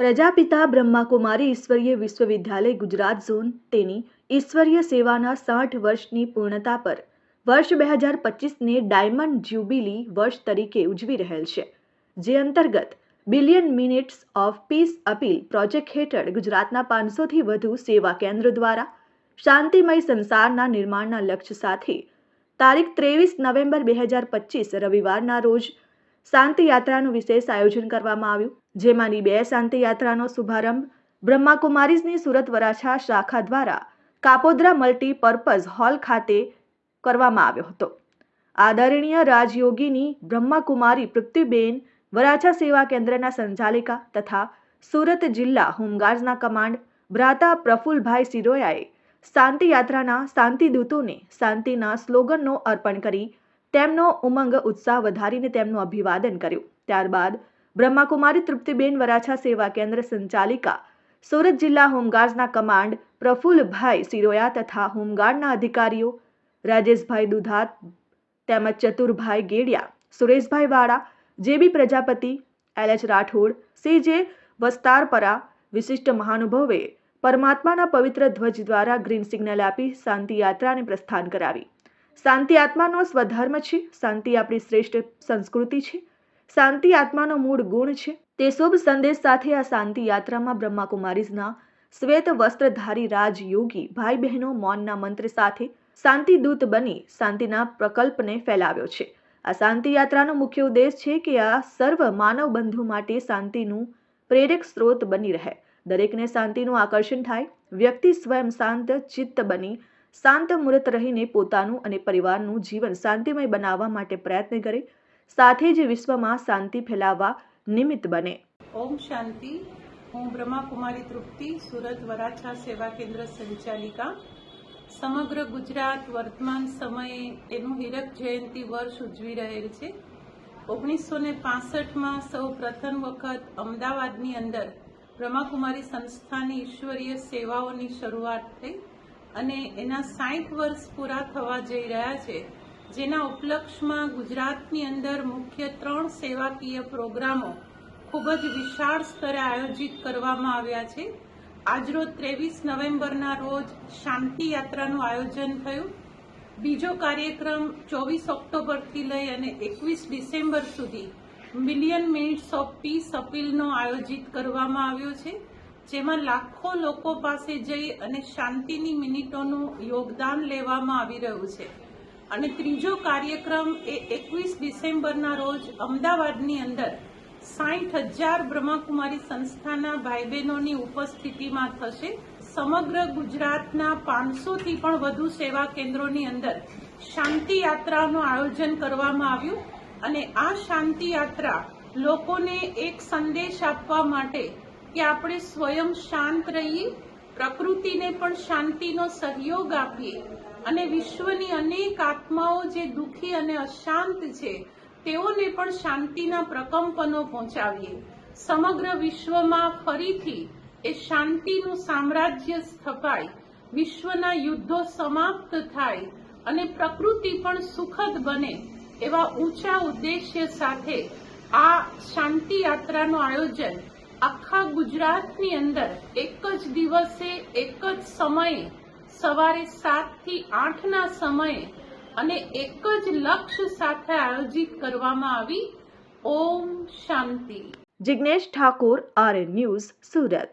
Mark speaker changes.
Speaker 1: પ્રજાપિતા બ્રહ્માકુમારી ઈશ્વરીય વિશ્વવિદ્યાલય ગુજરાત ઝોન તેની ઈશ્વરીય સેવાના સાઠ વર્ષની પૂર્ણતા પર વર્ષ બે હજાર પચીસને ડાયમંડ જ્યુબિલી વર્ષ તરીકે ઉજવી રહેલ છે, જે અંતર્ગત billion minutes of peace appeal project હેઠળ ગુજરાતના પાંચસોથી વધુ સેવા કેન્દ્ર દ્વારા શાંતિમય સંસારના નિર્માણના લક્ષ્ય સાથે તારીખ ત્રેવીસ નવેમ્બર બે હજાર પચીસ રવિવારના રોજ શાંતિ યાત્રાનું વિશેષ આયોજન કરવામાં આવ્યું. જેમાંની બે શાંતિ યાત્રાનો શુભારંભ બ્રહ્માકુમારીઝની સુરત વરાછા શાખા દ્વારા કાપોદ્રા મલ્ટીપર્પઝ હોલ ખાતે કરવામાં આવ્યો હતો. આદરણીય રાજયોગીની બ્રહ્માકુમારી પૃથ્વીબેન વરાછા સેવા કેન્દ્રના સંચાલિકા તથા સુરત જિલ્લા હોમગાર્ડ્સના કમાન્ડ ભ્રાતા પ્રફુલભાઈ સિરોયાએ શાંતિ યાત્રાના શાંતિદૂતોને શાંતિના સ્લોગનનો અર્પણ કરી તેમનો ઉમંગ, ઉત્સાહ વધારીને તેમનું અભિવાદન કર્યું. ત્યારબાદ બ્રહ્માકુમારી તૃપ્તિબેન વરાછા સેવા કેન્દ્ર સંચાલિકા, સુરત જિલ્લા હોમગાર્ડના કમાન્ડ પ્રફુલ્લભાઈ સિરોયા તથા હોમગાર્ડના અધિકારીઓ રાજેશભાઈ દુધાત તેમજ Chaturbhai Gediya, Sureshbhai Vala, J B Prajapati L H Rathod, C J Vastarpara, વિશિષ્ટ મહાનુભવે પરમાત્માના પવિત્ર ધ્વજ દ્વારા ગ્રીન સિગ્નલ આપી શાંતિ યાત્રાને પ્રસ્થાન કરાવી. શાંતિ આત્માનો સ્વધર્મ છે, શાંતિ આપણી શ્રેષ્ઠ સંસ્કૃતિ છે, શાંતિ આત્માનો મૂળ ગુણ છે. તે શુભ સંદેશ સાથે આ શાંતિ યાત્રામાં બ્રહ્માકુમારીઝના શ્વેત વસ્ત્રધારી રાજયોગી ભાઈ બહેનો મૌનના મંત્ર સાથે શાંતિ દૂત બની શાંતિના પ્રકલ્પને ફેલાવ્યો છે. આ શાંતિ યાત્રાનો મુખ્ય ઉદ્દેશ છે કે આ સર્વ માનવ બંધુ માટે શાંતિનું પ્રેરક સ્ત્રોત બની રહે. દરેકને શાંતિનું આકર્ષણ થાય. વ્યક્તિ સ્વયં શાંત, ચિત્ત બની શાંત મુહૂર્ત રહીને પોતાનું અને પરિવારનું જીવન શાંતિમય બનાવવા માટે પ્રયત્ન કરે, સાથે જ વિશ્વમાં શાંતિ ફેલાવવા નિમિત્ત બને.
Speaker 2: ઓમ શાંતિ. હું બ્રહ્માકુમારી તૃપ્તિ, સુરત વરાછા સેવા કેન્દ્ર સંચાલિકા. સમગ્ર ગુજરાત વર્તમાન સમયે એનું હીરક જયંતિ વર્ષ ઉજવી રહેલ છે. ઓગણીસો ને પાસઠમાં સૌ પ્રથમ વખત અમદાવાદની અંદર બ્રહ્માકુમારી સંસ્થાની ઈશ્વરીય સેવાઓની શરૂઆત થઈ. અને એના સાઠ વર્ષ પૂરા થવા જઈ રહ્યા છે. જેના ઉપલક્ષમાં ગુજરાતની અંદર મુખ્ય ત્રણ સેવાકીય પ્રોગ્રામો ખૂબ જ વિશાળ સ્તરે આયોજિત કરવામાં આવ્યા છે. આજરોજ ત્રેવીસ નવેમ્બરના રોજ શાંતિ યાત્રાનું આયોજન થયું. બીજો કાર્યક્રમ ચોવીસ ઓક્ટોબરથી લઈ અને એકવીસ ડિસેમ્બર સુધી મિલિયન મિનિટ્સ ઓફ પીસ અપીલનો આયોજિત કરવામાં આવ્યો છે. જેમાં લાખો લોકો પાસે જઈ અને શાંતિની મિનિટોનું યોગદાન લેવામાં આવી રહ્યું છે. અને ત્રીજો કાર્યક્રમ એ એકવીસ ડિસેમ્બરના રોજ અમદાવાદની અંદર સાઠ હજાર બ્રહ્માકુમારી સંસ્થાના ભાઈ બહેનોની ઉપસ્થિતિમાં થશે. સમગ્ર ગુજરાતના પાંચસોથી પણ વધુ સેવા કેન્દ્રોની અંદર શાંતિ યાત્રાનું આયોજન કરવામાં આવ્યું. અને આ શાંતિ યાત્રા લોકોને એક સંદેશ આપવા માટે કે આપણે સ્વયં શાંત રહીએ પ્રકૃતિને પણ શાંતિનો સહયોગ આપીએ અને વિશ્વની અનેક આત્માઓ જે દુઃખી અને અશાંત છે, તેઓને પણ શાંતિના પ્રકંપનો પહોંચાડીએ સમગ્ર વિશ્વમાં ફરીથી એ શાંતિનું સામ્રાજ્ય સ્થપાય, વિશ્વના યુદ્ધો સમાપ્ત થાય અને પ્રકૃતિ પણ સુખદ બને એવા ઊંચા ઉદ્દેશ્ય સાથે આ શાંતિ યાત્રાનું આયોજન આખા ગુજરાતની અંદર એક જ દિવસે, એક જ સમયે, સવારે સાતથી આઠના સમયે અને એક જ લક્ષ્ય સાથે આયોજિત કરવામાં આવી. ઓમ શાંતિ.
Speaker 1: Jignesh Thakor R news, Surat.